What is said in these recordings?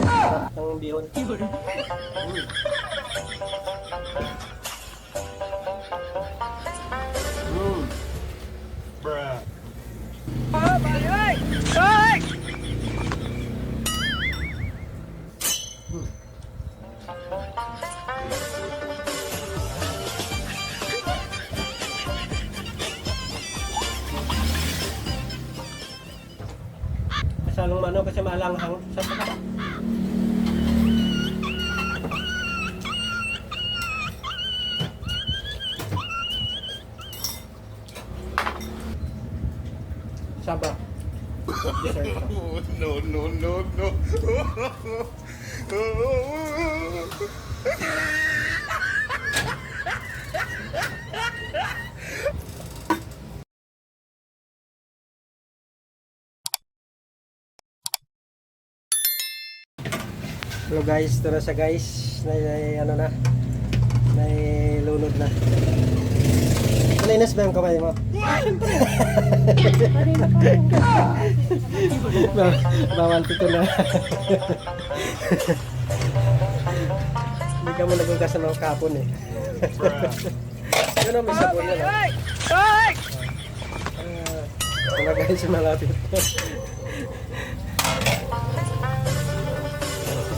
Sarap ng bihon. Mm. Kasalong mano kasi malanghang. Sa pa Saba. No, no, no, no. Hello guys, ito na siya guys. Na, ano na. Nailunod na. Malinis ba yung kamay mo? Ba- Bawal pito na. Hindi ka mo nagugas ng kapon eh. Yun ang may sabon na lang. Ito na guys, malapit.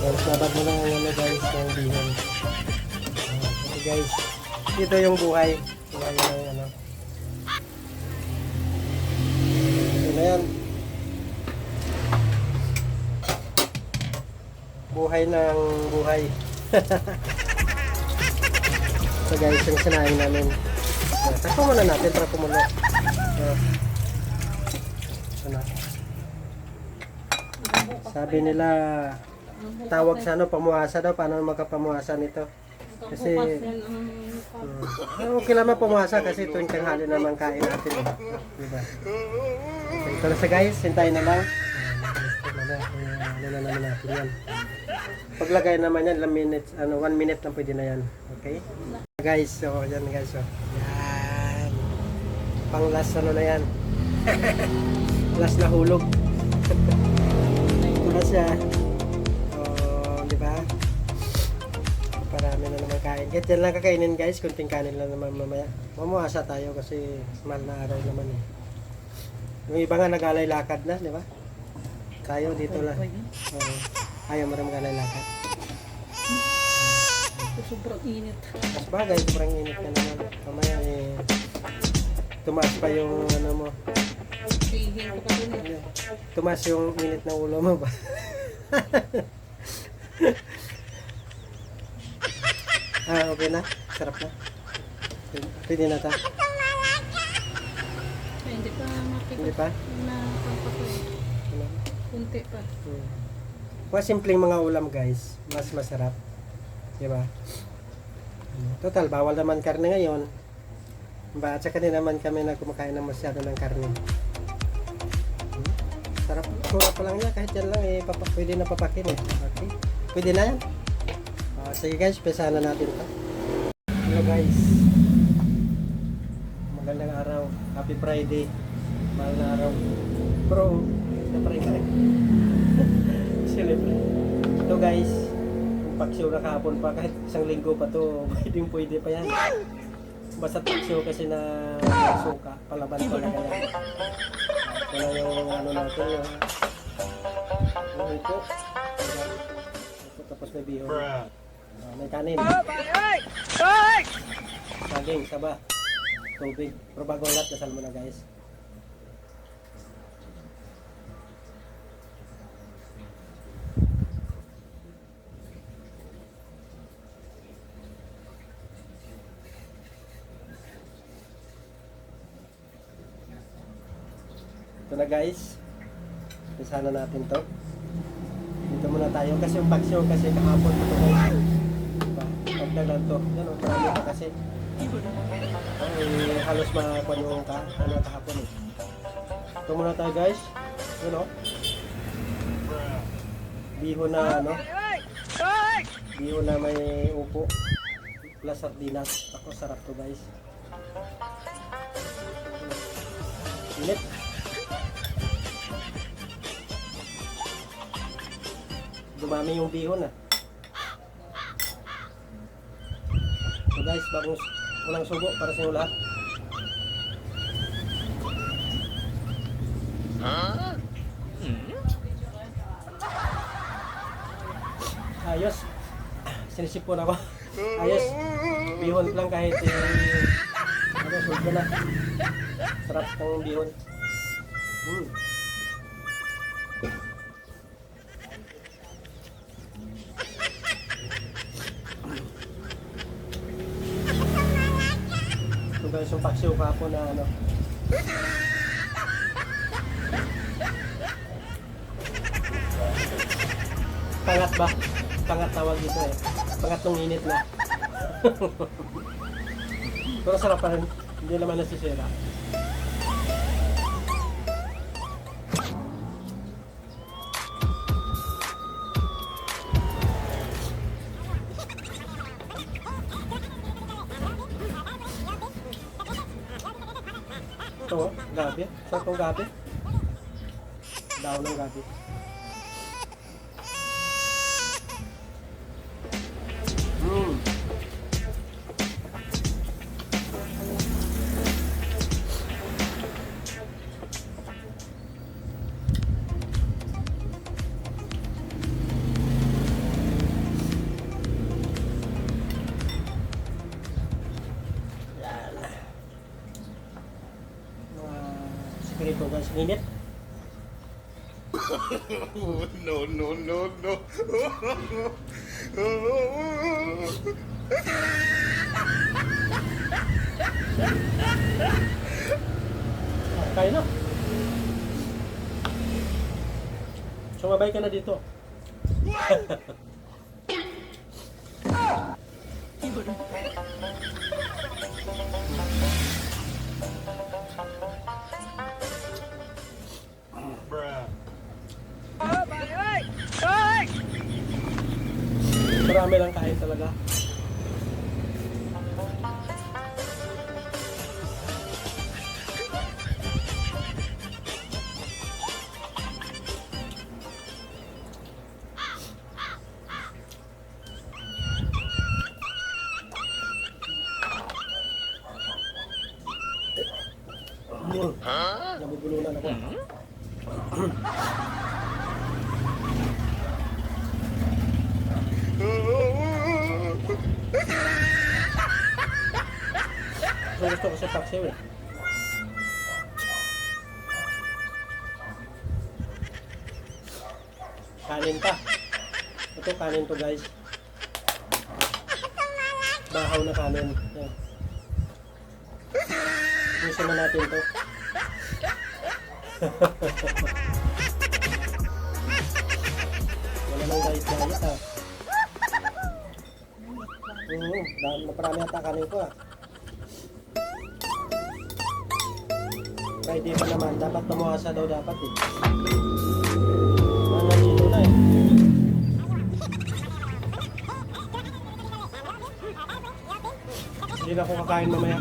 Guys, nabag mo na ang ano guys, ng bihon. Okay guys, ito yung buhay. Buhay ng ano. Ito na yan. Buhay ng buhay. so guys, yung sinahin namin. Uh, Takpo muna natin para kumulo. Uh, ito na. Sabi nila, tawag sa ano, pamuasa daw. Paano magkapamuasa nito? Kasi, uh, okay lang pamuasa kasi tuwing tanghali naman kain natin. Diba? Okay, ito na sa guys, hintayin na lang. Ano na naman natin yan. Paglagay naman yan, ilang minutes, ano, one minute lang pwede na yan. Okay? Guys, so, yan guys, so. Yan. Pang last ano na yan. last na hulog. Ito na siya. Di ba? Parami na naman kain. Kahit yan lang kakainin guys, kunting kanin lang naman mamaya. Mamuasa tayo kasi mahal na araw naman eh. Yung iba nga nag-alay lakad na, di ba? Tayo dito lang. Oo. ayaw mo rin mag-alay lakad. Sobrang init. Mas bagay, sobrang init ka naman. Mamaya eh, tumaas pa yung ano mo. Eh. Tumaas yung init ng ulo mo ba? ah, okay na? Sarap na? Pwede na ta? Ay, hindi pa makikita. Hindi pa? Na? Kunti pa. Hmm. Mga simpleng mga ulam guys, mas masarap. Di ba? Total, bawal naman karne ngayon. Ba, at saka din naman kami na kumakain ng masyado ng karne. Hmm. Sarap. Mura pa lang niya, kahit yan lang eh, papa, pwede na papakin eh. Okay? Pwede na yan. Ah, sige guys, pesahan na natin ito. Hello guys. Magandang araw. Happy Friday. Mahal na araw. Bro, siyempre ka Siyempre. Ito guys, paksyo na kahapon pa, kahit isang linggo pa to, pwedeng pwede pa yan. Basta paksyo kasi na suka, palaban talaga yan. Ito na yung ano natin, yung ito. Tapos may bihon. Bruh. Ah, may kanin. Saging, saba. Tubig. Pero bago lahat, dasal mo na guys. Ito na guys. Umpisa na natin to. Dito muna tayo kasi yung paksyo kasi kahapon ito guys. Diba? Pagdag to. Yan o, marami pa kasi. Ay, halos makakuha yung ka, ano, kahapon eh. Ito muna tayo guys. Yun o. Biho na ano. Biho na may upo. Plus sardinas. Ako sarap to guys. Init. Dumami yung bihon ah. So guys, bagong unang subo para sa inyo lahat. Ayos. Sinisipon ako. Ayos. Bihon lang kahit eh, ano, subo na. Sarap ng bihon. Mm. Paksiw kapo na ano. Pangat ba? Pangat tawag dito eh. Pangat nung init na. Pero sarap pa rin. Hindi naman nasisira. Ito oh, gabi. Sarap ng gabi. Daw ng gabi. Mm. Sikreto guys, init. no, no, no, no. Kaya na. Sumabay ka na dito. Bruh. Marami lang kain talaga. Mm. Nabubulunan ako. So gusto ko sa paksiw eh. Kanin pa. Ito kanin to guys. Bahaw na kanin. Yan. Gusto na natin to. Wala nang diet diet ah. Oo, dahil maparami ata kanin ko ah. Friday pa naman, dapat tumuasa daw dapat eh. Ah, nandito na eh. Hindi na ako kakain mamaya.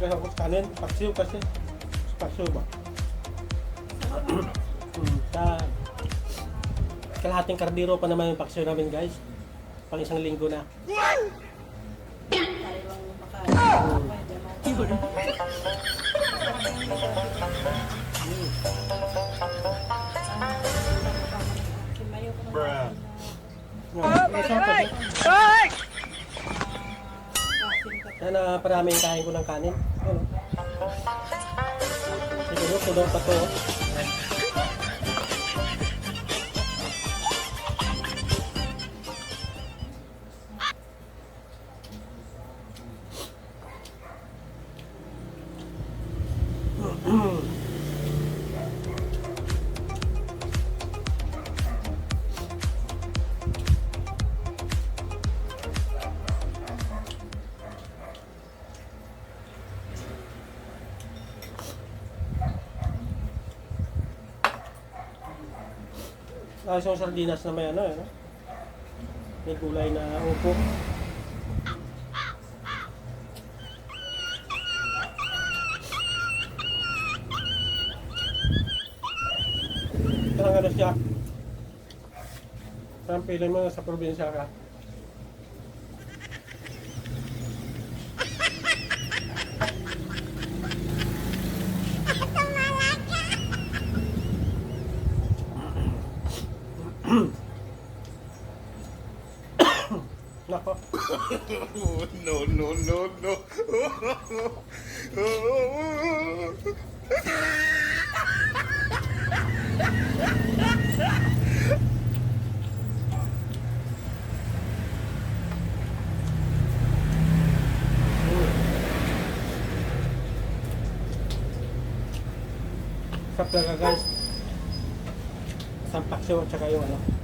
Na yung kasama kanin. Paksiw kasi. Paksiw ba? Sa kalahating kardiro pa naman yung paksiw namin guys. Pang isang linggo na. Bruh. Yeah, may sarap kasi. Sana parami yung kain ko ng kanin. Ano? Siguro, tulong pa to. Tapos yung sardinas na may ano, eh, no? may gulay na upo. Parang ano siya. Parang feeling mo sa probinsya ka. Nako. Oh, no, no, no, no. Sarap talaga guys. Sampak siya at saka ano.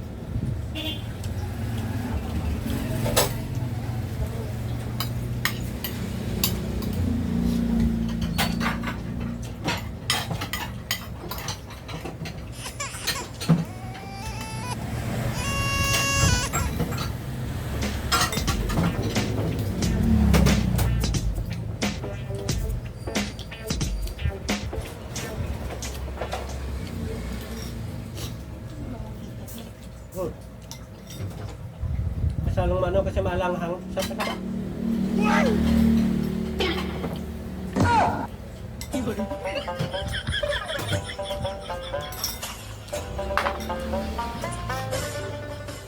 Masalong ano kasi malanghang. Sarap talaga.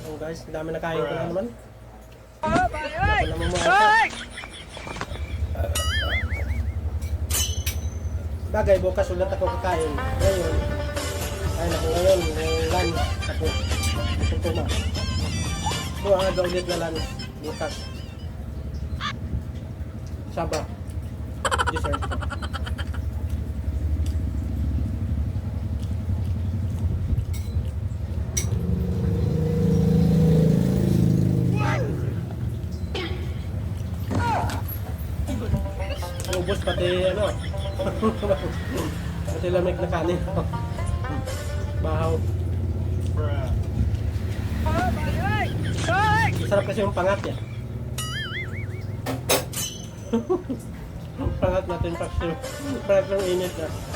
Oh guys, dami na kain ko na naman. Mo mga Bagay, bukas ulit ako kakain. Ngayon, ay naku ngayon, yung lunch ako. Ito na. Buwa nga ulit na lunch bukas. Saba. Dessert. Ubus pati ano. pati lamig na kanin. Bahaw. Bruh. Sarap kasi yung pangat eh. pangat natin kasi pangat ng init na.